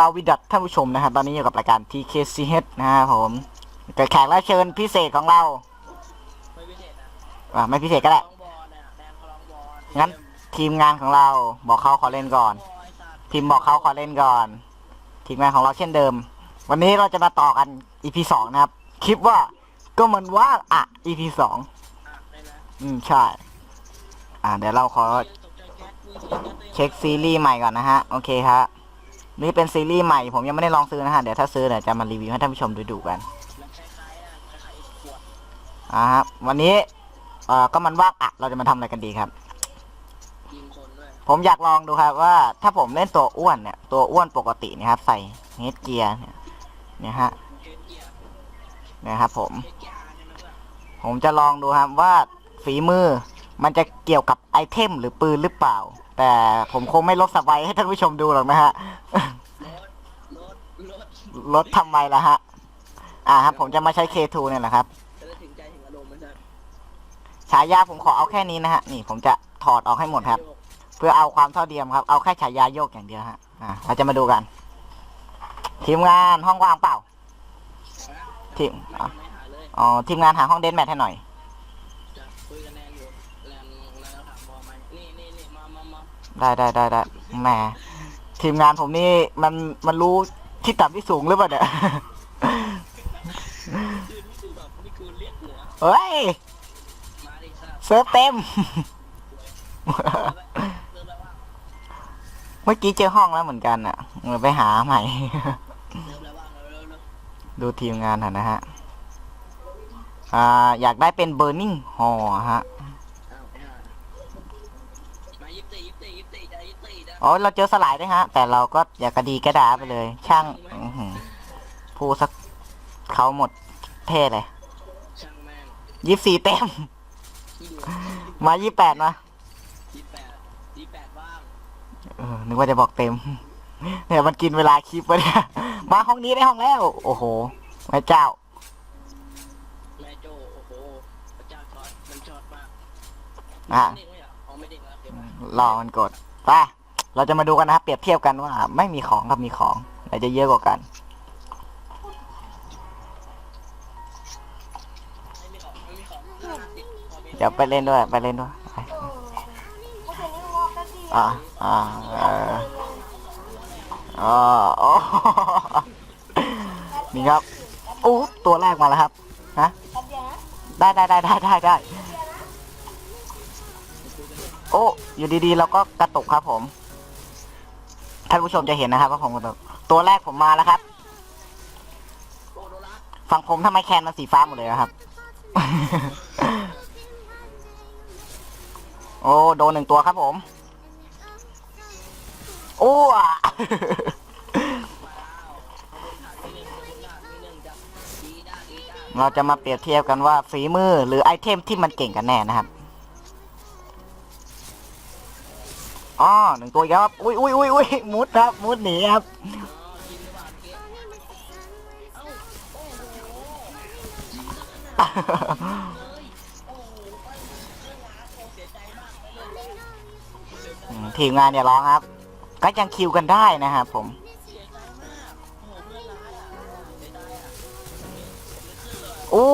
สวัสดีท่านผู้ชมนะครับตอนนี้อยู่กับรายการ TKCH นะครับผมกับแขกรับเชิญพิเศษของเราไม่พิเศษนะอะไม่พิเศษก็ได้ ลองบอลน่ะแดงเขาลองบอลงั้นทีมงานของเราบอกเขาขอเล่นก่อน บอลไอ้สัตว์พิมพ์บอกเขาขอเล่นก่อน ทีมงานของเราเช่นเดิม วันนี้เราจะมาต่อกัน EP สองนะครับ คลิปว่าก็มันว่าอะ EP สองอะได้ไหมอืมใช่ อ่าเดี๋ยวเราขอ ตกใจแก๊สมือถือแก๊สตัวองเช็คซีรีส์ใหม่ก่อนนะฮะ โอเคครับ นี่เป็นซีรีส์ใหม่ผมยังไม่ได้ลองซื้อนะฮะ เดี๋ยวถ้าซื้อเดี๋ยวจะมารีวิวให้ท่านผู้ชมดูดูๆกันอ่าครับวันนี้เอ่อก็มันว่างอะ เราจะมาทำอะไรกันดีครับ ผมอยากลองดูครับว่าถ้าผมเล่นตัวอ้วนเนี่ย ตัวอ้วนปกติเนะครับ ใส่เฮดเกียร์เนี่ยเนี่ยฮะเกมเกียร์เนี่ยครับผม ผมจะลองดูครับว่าฝีมือมันจะเกี่ยวกับไอเทมหรือปืนหรือเปล่า แต่ผมคงไม่ลดสบายให้ท่านผู้ชมดูหรอกนะฮะรถรถรถลดทำไมล่ะฮะ อ่าครับ ผมจะมาใช้ K2 เนี่ยแหละครับจะได้ถึงใจถึงอารมณ์มันจะฉายาผมขอเอาแค่นี้นะฮะ นี่ผมจะถอดออกให้หมดครับ เพื่อเอาความเท่าเทียมครับ เอาแค่ฉายาโยกอย่างเดียวฮะ อ่าเราจะมาดูกัน ทีมงานห้องว่างเปล่า ทีมอะไม่หาเลยอ๋อ ทีมงานหาห้องเดนแมทให้หน่อย จะคุยกันแรงอยู่แรงแล้วถามบอลไหมนี่นี่นี่มามามา ได้ได้ได้ได้แหมทีมงานผมนี่มันมันรู้ที่ต่ำที่สูงหรือเปล่าเนี่ยเฮ้ยเซิร์ฟเต็ม เมื่อกี้เจอห้องแล้วเหมือนกันอะเออไปหาใหม่ ดูทีมงานหน่อยนะฮะ อ่า อยากได้เป็นเบอร์นิงฮอฮะ อ้าวไม่หามายิบตียิบตียิบตีจะยิบตีนะ อ๋อเราเจอสลายด้วยฮะ แต่เราก็อยากกระดีกระดาไปเลย ช่างอื้อหือพูดสักเขาหมดเท่เลยช่างแม่งยี่สี่เต็มที่ดูมายี่แปดมายี่แปดยี่แปดว่างเออนึกว่าจะบอกเต็ม เนี่ยมันกินเวลาคลิปไปเนี่ยมาห้องนี้ได้ห้องแล้ว โอ้โหแม่เจ้า แม่โจโอ้โหพระเจ้าช็อตมันช็อตมากอะเด้งไหมเหรออ๋อไม่เด้งแล้วเก็บไว้รอมันกดไป เราจะมาดูกันนะครับเปรียบเทียบกันว่า ไม่มีของกับมีของไหนจะเยอะกว่ากันเดี๋ยวไปเล่นด้วยไปเล่นด้วยอ่าอ่าเอออ๋อโอ้นี่ครับอู้ตัวแรกมาแล้วครับฮะได้ได้ได้ได้ได้ได้โอ้อยู่ดีๆเราก็กระตุกครับผม ท่านผู้ชมจะเห็นนะครับว่าผมกระตุกตัวแรกผมมาแล้วครับโอ้โดรัสฝั่งผมทำไมแคนมันสีฟ้าหมดเลยอะครับ โอ้โดนหนึ่งตัวครับผมโอ้เราจะมาเปรียบเทียบกันว่าฝีมือหรือไอเทมที่มันเก่งกันแน่นะครับ อ๋อหนึ่งตัวอีกแล้วครับ อุ้ยอุ้ยอุ้ยอุ้ยมุดครับ มุดหนีครับ ทีมงานอย่าร้องครับ ก็ยังคิวกันได้นะครับผมเสียใจมากโอ้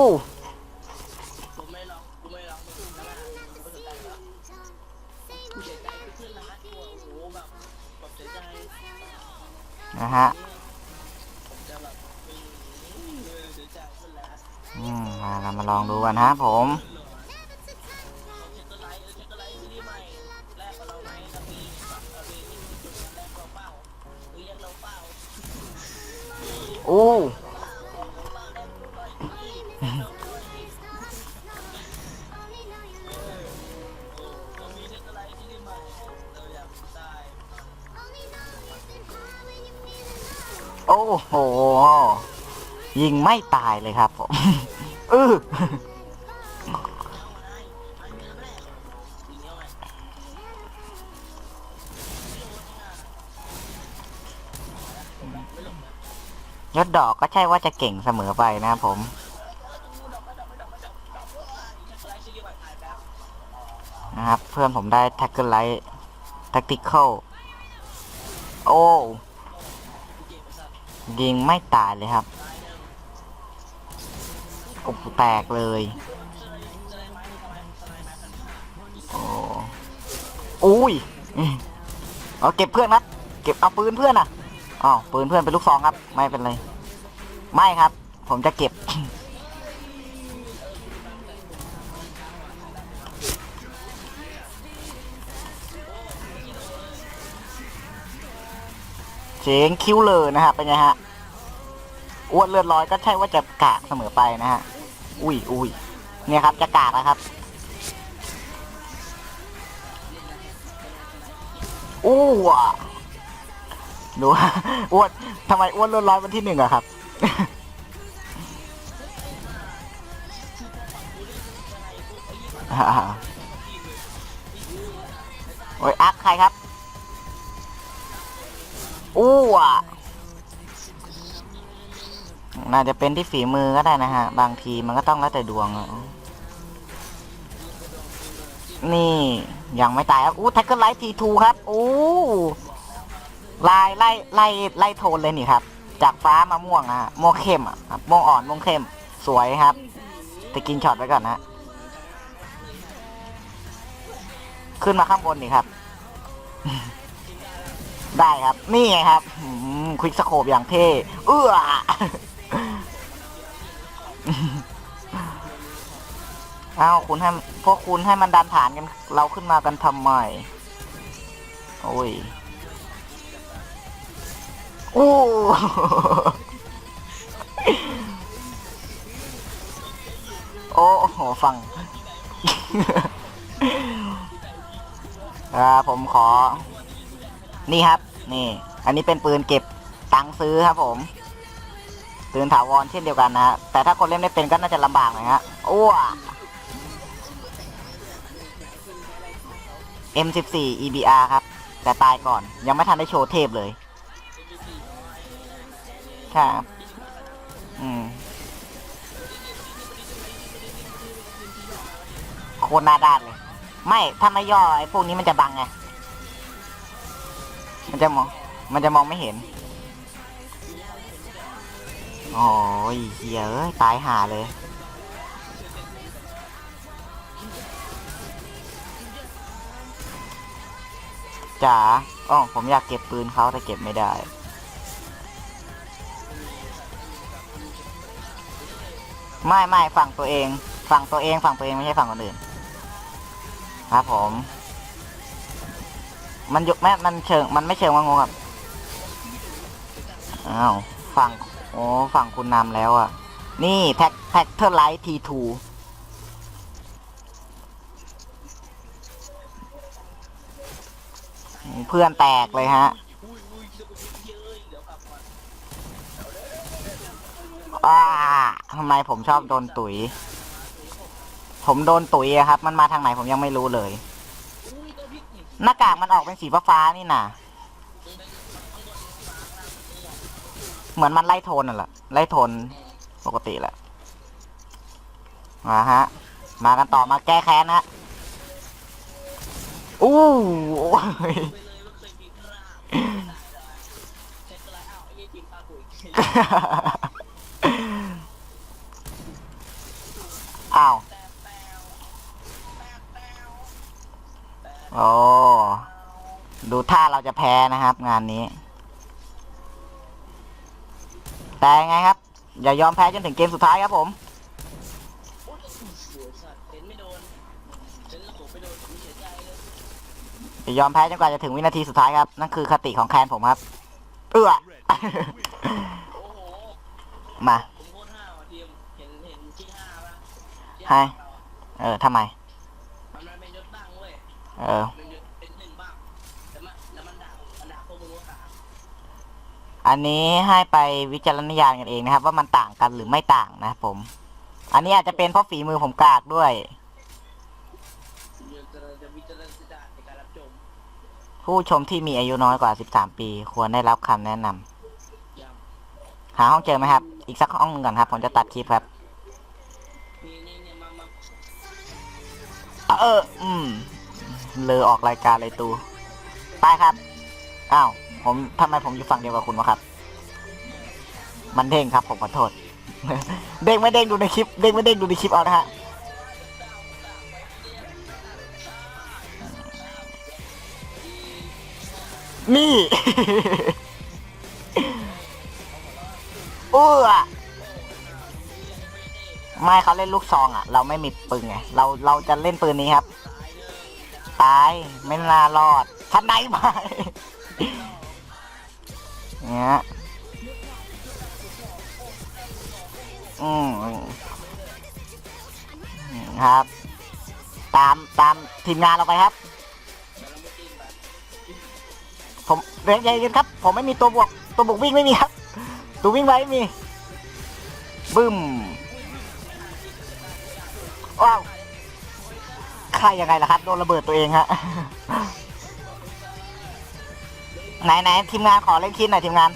นะฮะอืมเอมาเรามาลองดูกันฮะผมเขาเช็คตัวไลท์เอ โอ้โห ยิงไม่ตายเลยครับผมอือเอาไงอันเกินแรกทีนี้เอาไงยศดอกก็ใช่ว่าจะเก่งเสมอไปนะครับผม นะครับ เพื่อนผมได้แท็กเกิลไลท์แท็กติคอลโอ้ ยิงไม่ตายเลยครับกบแตกเลยโอ้อุ้ยเอาเก็บเพื่อนนะเก็บเอาปืนเพื่อนอะอ๋อปืนเพื่อนเป็นลูกซองครับ ไม่เป็นไร ไม่ครับ ผมจะเก็บ เสียงคิ้วเลยนะฮะเป็นไงฮะอ้วนเลือดร้อยก็ใช่ว่าจะกากเสมอไปนะฮะอุ้ยอุ้ยเนี่ยครับจะกากนะครับอ้วดูอ้วนทำไมอ้วนเลือดร้อยวันที่หนึ่งอะครับโอ้ยอักใครครับ อู้อะน่าจะเป็นที่ฝีมือก็ได้นะฮะ บางทีมันก็ต้องแล้วแต่ดวงอะนี่ยังไม่ตายครับอู้แท็กเกอร์ไลท์ทีทูครับอู้ไล่ไล่ไล่ไล่โทนเลยนี่ครับ จากฟ้ามาม่วงนะฮะม่วงเข้มอะครับม่วงอ่อนม่วงเข้ม สวยครับจะกินช็อตไว้ก่อนนะขึ้นมาข้างบนนี่ครับ ได้ครับ นี่ไงครับควิกสโคบอย่างเท่เอื้อเอาคุณให้พวกคุณให้มันดันฐานกัน เราขึ้นมากันทำไมโอ้ยโอ้โอ้โหฟังอ่าผมขอ นี่ครับ นี่ อันนี้เป็นปืนเก็บตังค์ซื้อครับผม ปืนถาวรเช่นเดียวกันนะฮะแต่ถ้าคนเล่นไม่เป็นก็น่าจะลำบากหน่อยฮะโอ้ว M14 EBR ครับ แต่ตายก่อน ยังไม่ทันได้โชว์เทพเลยครับอืมโคตรหน้าด้านเลย ไม่ ถ้าไม่ย่อไอ้พวกนี้มันจะบังไง จะมอง มันจะมองไม่เห็น โอ้ยเฮียเอ้ย ตายห่าเลย จ๋าอ๋อผมอยากเก็บปืนเขาแต่เก็บไม่ได้ ไม่ไม่ฝั่งตัวเอง ฝั่งตัวเองฝั่งตัวเองไม่ใช่ฝั่งคนอื่น ครับผม มันยกแม่มันเชิง มันไม่เชิงว่างงครับ อ้าว ฝั่ง โอ้ ฝั่งคุณนำแล้วอะ นี่แท็กแท็กเทอร์ไลท์ทีทูเพื่อนแตกเลยฮะอุ้ยอุ้ยเดี๋ยวเยอะเดี๋ยวกลับก่อนอ้าทำไมผมชอบโดนตุ๋ยผมโดนตุ๋ยครับ มันมาทางไหนผมยังไม่รู้เลย หน้ากากมันออกเป็นสีฟ้าๆนี่น่ะ เหมือนมันไล่โทนน่ะแหละไล่โทนปกติแหละมาฮะ มากันต่อมาแก้แค้นนะอู้อ้าวไอ้ยี่จริงปลาปุ๋ยอ้ ดูท่าเราจะแพ้นะครับ งานนี้ แต่ยังไงครับ อย่ายอมแพ้จนถึงเกมสุดท้ายครับผมโอ้ยหัวสัตว์เซ็นไม่โดนเซ็นระยอย่ายอมแพ้จนกว่าจะถึงวินาทีสุดท้ายครับ นั่นคือคติของแคนผมครับ เอื้อมาผมโคตรห้าวอะทีมเห็นเห็นที่ห้าป่ะที่ให้เออทำไม เออ อันนี้ให้ไปวิจารณญาณกันเองนะครับ ว่ามันต่างกันหรือไม่ต่างนะครับผม อันนี้อาจจะเป็นเพราะฝีมือผมกากด้วย ผู้ชมที่มีอายุน้อยกว่า 13 ปี ควรได้รับคำแนะนำหาห้องเจอไหมครับ อีกสักห้องหนึงก่อนครับ ผมจะตัดคลิปครับเนี่ยมามาเออ อืม เลอออกรายการเลยตู ไปครับ อ้าว ผมทำไมผมอยู่ฝั่งเดียวกับคุณวะครับ มันเด้งครับ ผมขอโทษ เด้งไม่เด้งดูในคลิป เด้งไม่เด้งดูในคลิปเอานะฮะนี่ เอือไม่เขาเล่นลูกซองอะ เราไม่มีปืนไง เราเราจะเล่นปืนนี้ครับ ตาย ไม่น่ารอดทันใดไป เนี่ยอืมอืมครับ ตามตามทีมงานเราไปครับ ผมเรียนใจเย็นครับ ผมไม่มีตัวบวก ตัวบวกวิ่งไม่มีครับ ตัววิ่งไว้ไม่มีบึ้มว้าวใครยังไงล่ะครับ โดนระเบิดตัวเองฮะ ไหนไหนทีมงานขอเล่นคิดหน่อยทีมงาน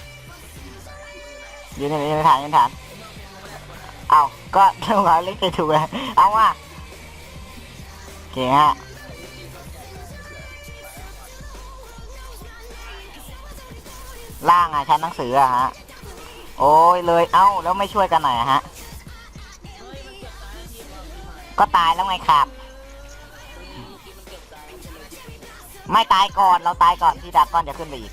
ยืนในยืนฐานยืนฐานเอาก็ทีมงานเล่นไปถูกเลยเอาว่าเก่งฮะล่างอะชั้นหนังสืออะฮะ โอ้ยเลยเอ้าแล้วไม่ช่วยกันหน่อยฮะ ก็ตายแล้วไงครับ ไม่ตายก่อนเราตายก่อนที่ดาก้อนจะขึ้นไปอีก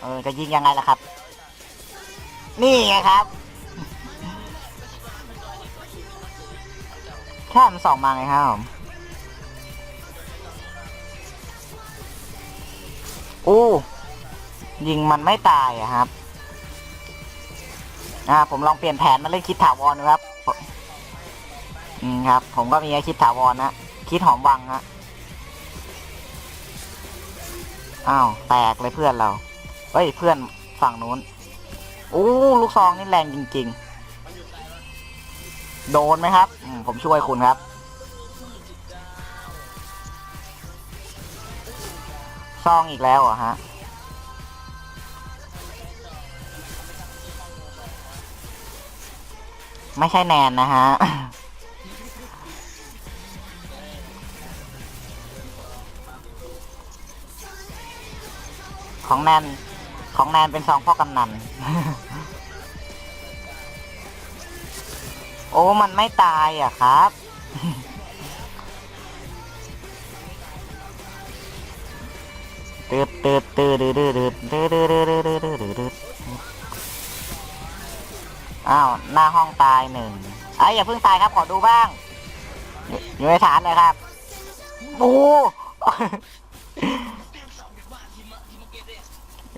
เออจะยิงยังไงล่ะครับ นี่ไงครับแค่มันสองมาไงครับผมอู้ยิงมันไม่ตายอะครับ อ่า ผมลองเปลี่ยนแผนมาเล่นคิดถาวรดูครับอืมครับ ผมก็มีไอคิดถาวรนะ คิดหอมวังฮะ อ้าว แตกเลยเพื่อนเรา เฮ้ย เพื่อนฝั่งนู้น โอ้ ลูกซองนี่แรงจริง ๆ โดนไหมครับมผมช่วยคุณครับ ซองอีกแล้วเหรอฮะไม่ใช่แนนนะฮะ ของแนนของแนนเป็นซองพ่อกำนัน โอ้ มันไม่ตายอะครับตืดตืดตืดตืดตืดตืดตืดตืดตืดตืดตืดตืดตืดอ้าว หน้าห้องตายหนึ่งไอ้อย่าเพิ่งตายครับ ขอดูบ้าง อยู่อยู่ในฐานเลยครับ โอ้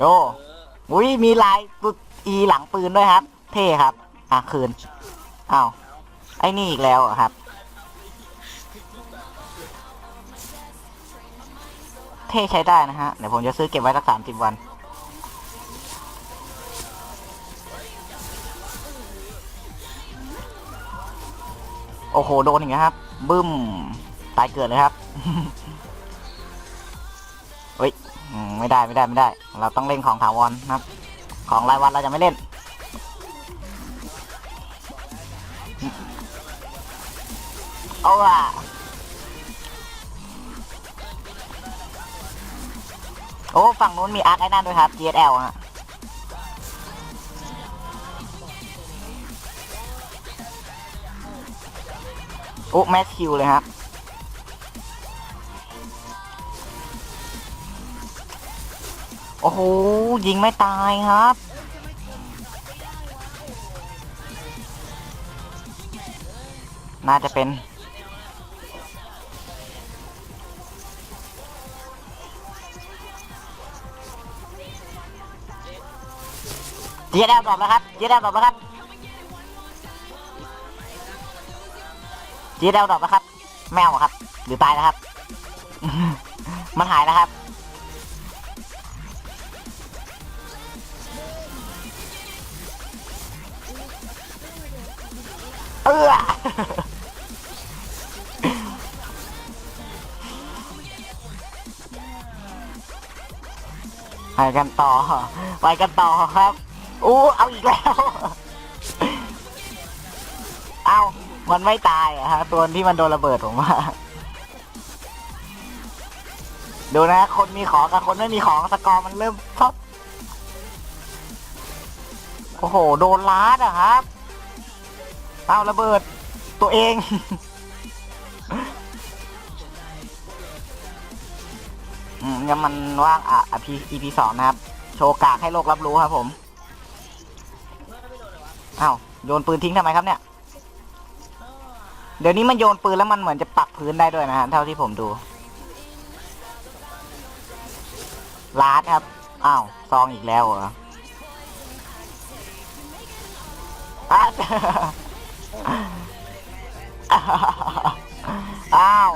โอ้อุ้ยมีลายตุดอีหลังปืนด้วยครับ เท่ครับ อะคืนอ้าวไอ้นี่อีกแล้วครับ เท่ใช้ได้นะฮะ เดี๋ยวผมจะซื้อเก็บไว้สักสามสิบวัน โอ้โห โดนอย่างเงี้ยครับ บึ้ม ตายเกิดเลยครับ ไม่ได้ไม่ได้ไม่ได้ เราต้องเล่นของถาวรนะครับ ของรายวันเราจะไม่เล่น เอาล่ะโอ้ฝั่งนู้นมีอาร์คไอ้นั่นด้วยครับ GSL ฮะโอ้แมสคิวเลยครับ โอ้โหยิงไม่ตายครับ น่าจะเป็น เจียดาวดรอปแล้วครับเจียดาวดรอปแล้วครับเจียดาวดรอปแล้วครับ แมวอครับ หรือตายแล้วครับ มันหายแล้วครับ กันต่อไปกันต่อครับอู้เอาอีกแล้ว เอามันไม่ตายอะฮะตัวที่มันโดนระเบิดผมว่าดูนะ คนมีของกับคนไม่มีของสกอร์มันเริ่มทดโอ้โห โดนล้าดอะครับ เอาระเบิดตัวเอง อืมงั้นมันว่างอะ EP EP สองนะครับ โชว์กากให้โลกรับรู้ครับผมเมื่อไม่โดนเลยวะอ้าวโยนปืนทิ้งทำไมครับเนี่ย เดี๋ยวนี้มันโยนปืนแล้วมันเหมือนจะปักพื้นได้ด้วยนะฮะเท่าที่ผมดูลาดครับ อ้าวซองอีกแล้วเหรออ้าว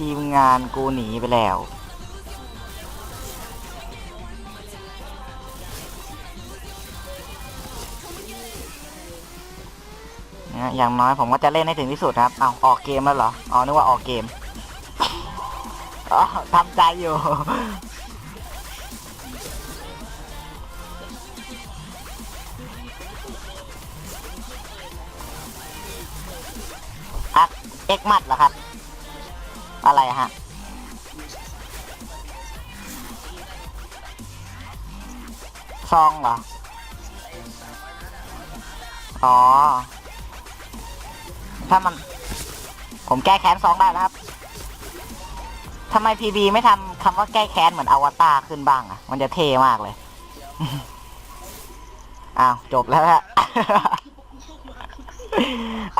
ทีมงานกูหนีไปแล้ว นะอย่างน้อยผมก็จะเล่นให้ถึงที่สุดครับ เอาออกเกมแล้วเหรอ อ๋อ นึกว่าออกเกม อ๋อทำใจอยู่ อักเอ็กมัดเหรอครับ อะไรฮะ ซองเหรอ อ๋อ ถ้ามัน ผมแก้แค้นซองได้แล้วครับทำไมพีบีไม่ทำคำว่าแก้แค้นเหมือนอวตารขึ้นบ้างอะ มันจะเท่มากเลย อ้าว จบแล้วฮะ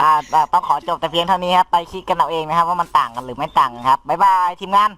อ่าต่ต้องขอจบแต่เพียงเท่านี้ครับ ไปคิดกันเอาเองนะครับ ว่ามันต่างกันหรือไม่ต่างกันครับ บ๊ายบายทีมงาน